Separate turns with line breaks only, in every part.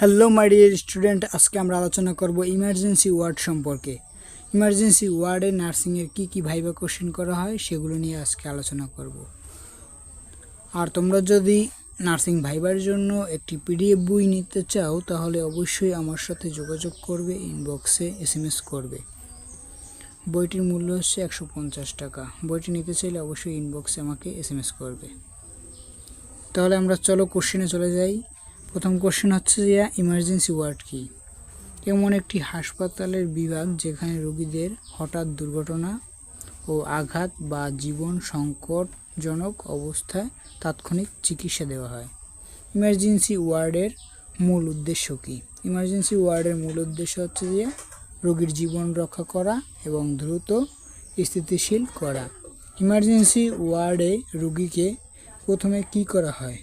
Hello my dear student আজকে আমরা আলোচনা করব ইমার্জেন্সি ওয়ার্ড সম্পর্কে। ইমার্জেন্সি ওয়ার্ডে নার্সিংয়ের কী কী ভাইবা কোশ্চেন করা হয়, সেগুলো নিয়ে আজকে আলোচনা করব। আর তোমরা যদি নার্সিং ভাইবার জন্য একটি পিডিএফ বই নিতে চাও, তাহলে অবশ্যই আমার সাথে যোগাযোগ করবে ইনবক্সে এস এম এস করবে। বইটির মূল্য হচ্ছে একশো পঞ্চাশ টাকা। বইটি নিতে চাইলে অবশ্যই ইনবক্সে আমাকে এস এম এস করবে। তাহলে আমরা চলো কোশ্চেনে চলে যাই। প্রথম কোশ্চেন হচ্ছে যে ইমার্জেন্সি ওয়ার্ড কি? এমন একটি হাসপাতালের বিভাগ যেখানে রোগীদের হঠাৎ দুর্ঘটনা ও আঘাত বা জীবন সংকটজনক অবস্থায় তাৎক্ষণিক চিকিৎসা দেওয়া হয়? ইমার্জেন্সি ওয়ার্ডের মূল উদ্দেশ্য কী? ইমার্জেন্সি ওয়ার্ডের মূল উদ্দেশ্য হচ্ছে যে, রোগীর জীবন রক্ষা করা এবং দ্রুত স্থিতিশীল করা। ইমার্জেন্সি ওয়ার্ডে রোগীকে প্রথমে কি করা হয়?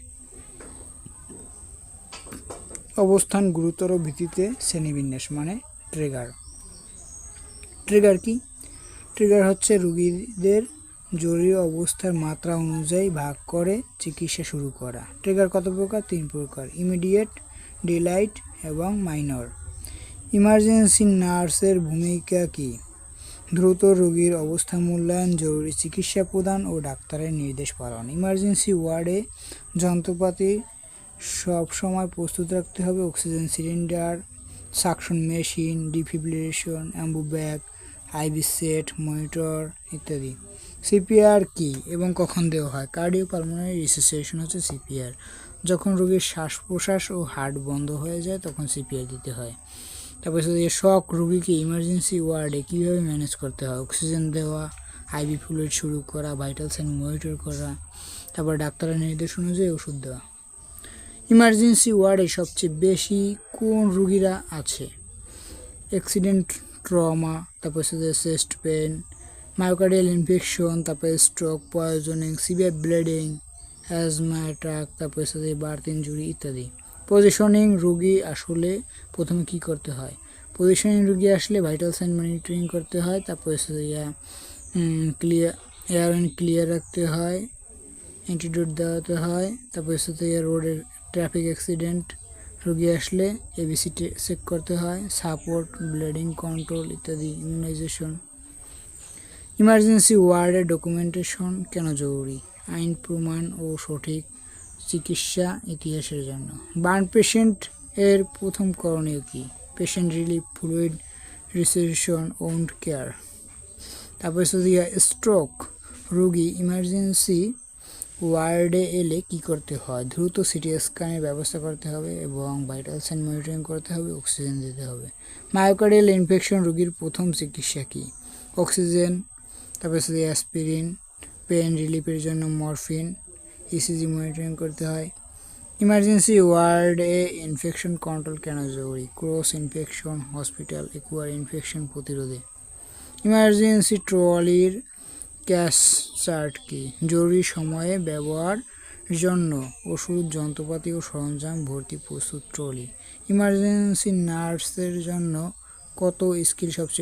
অবস্থান গুরুতর ভিত্তিতে শ্রেণীবিন্যাস মানে ট্রিগার। ট্রিগার কি? ট্রিগার হচ্ছে রুগীদের জরুরি অবস্থার মাত্রা অনুযায়ী ভাগ করে চিকিৎসা শুরু করা। ট্রিগার কত প্রকার? তিন প্রকার, ইমিডিয়েট, ডিলাইট এবং মাইনর। ইমার্জেন্সি নার্সের ভূমিকা কি? দ্রুত রোগীর অবস্থা মূল্যায়ন, জরুরি চিকিৎসা প্রদান ও ডাক্তারের নির্দেশ পালন। ইমার্জেন্সি ওয়ার্ডে যন্ত্রপাতি সব সময় প্রস্তুত রাখতে হবে oxygen cylinder, suction machine, defibrillation, Ambu bag IV set, monitor ইত্যাদি। সিপিআর কি এবং কখন দেওয়া হয়? কার্ডিও পালমোনারি রিসিসিয়েশন হচ্ছে সিপিআর। যখন রোগীর শ্বাস প্রশ্বাস ও হার্ট বন্ধ হয়ে যায়, তখন সিপিআর দিতে হয়। তারপর হচ্ছে শক রোগীকে ইমার্জেন্সি ওয়ার্ডে কীভাবে ম্যানেজ করতে হয়? অক্সিজেন দেওয়া আইবি ফ্লুইড শুরু করা, ভাইটাল সাইন মনিটর করা, তারপর ডাক্তারের নির্দেশ অনুযায়ী ওষুধ দেওয়া। ইমার্জেন্সি ওয়ার্ডে সবচেয়ে বেশি কোন রুগীরা আছে? অ্যাক্সিডেন্ট, ট্রমা, তারপর যে চেস্ট পেন মায়োকার্ডিয়াল ইনফেকশন, তারপরে stroke, poisoning, severe bleeding, asthma attack, তারপর যে বার্থ ইঞ্জুরি ইত্যাদি। পজিশনিং রুগী আসলে প্রথমে কি করতে হয়? পজিশনিং রুগী আসলে ভাইটাল সাইন মনিটরিং করতে হয়, তারপর হচ্ছে ইয়া ক্লিয়ার, এয়ার ক্লিয়ার রাখতে হয়, অ্যান্টিডোট দেওয়াতে হয়, তারপর সাথে রোডের ট্রাফিক অ্যাক্সিডেন্ট, রোগী আসলে এবিসি চেক করতে হয় সাপোর্ট ব্লিডিং কন্ট্রোল ইত্যাদি ইমিউনাইজেশন ইমার্জেন্সি ওয়ার্ডের ডকুমেন্টেশন কেন জরুরি? আইন, প্রমাণ ও সঠিক চিকিৎসা ইতিহাসের জন্য। বার্ন পেশেন্ট এর প্রথম করণীয় কী? Patient relief fluid resuscitation wound care তারপরে হচ্ছে স্ট্রোক রোগী ইমার্জেন্সি ওয়ার্ডে এলে কি করতে হয়? দ্রুত সিটি স্ক্যানের ব্যবস্থা করতে হবে এবং ভাইটাল সাইন মনিটরিং করতে হবে, অক্সিজেন দিতে হবে। মায়োকার্ডিয়াল ইনফেকশন রোগীর প্রথম চিকিৎসা কী? অক্সিজেন, তারপর হচ্ছে অ্যাসপিরিন, পেন রিলিফের জন্য মরফিন ইসিজি মনিটরিং করতে হয়। ইমার্জেন্সি ওয়ার্ডে ইনফেকশন কন্ট্রোল কেন জরুরি? Cross infection, hospital, acquire infection প্রতিরোধে। ইমার্জেন্সি ট্রলির ক্যাশ চার্ট কি জরুরি সময়ে ব্যবহার জন্য ওষুধ, যন্ত্রপাতি ও সরঞ্জাম ভর্তি প্রস্তুত ট্রলি। ইমার্জেন্সি নার্সের জন্য কত স্কিল সবচেয়ে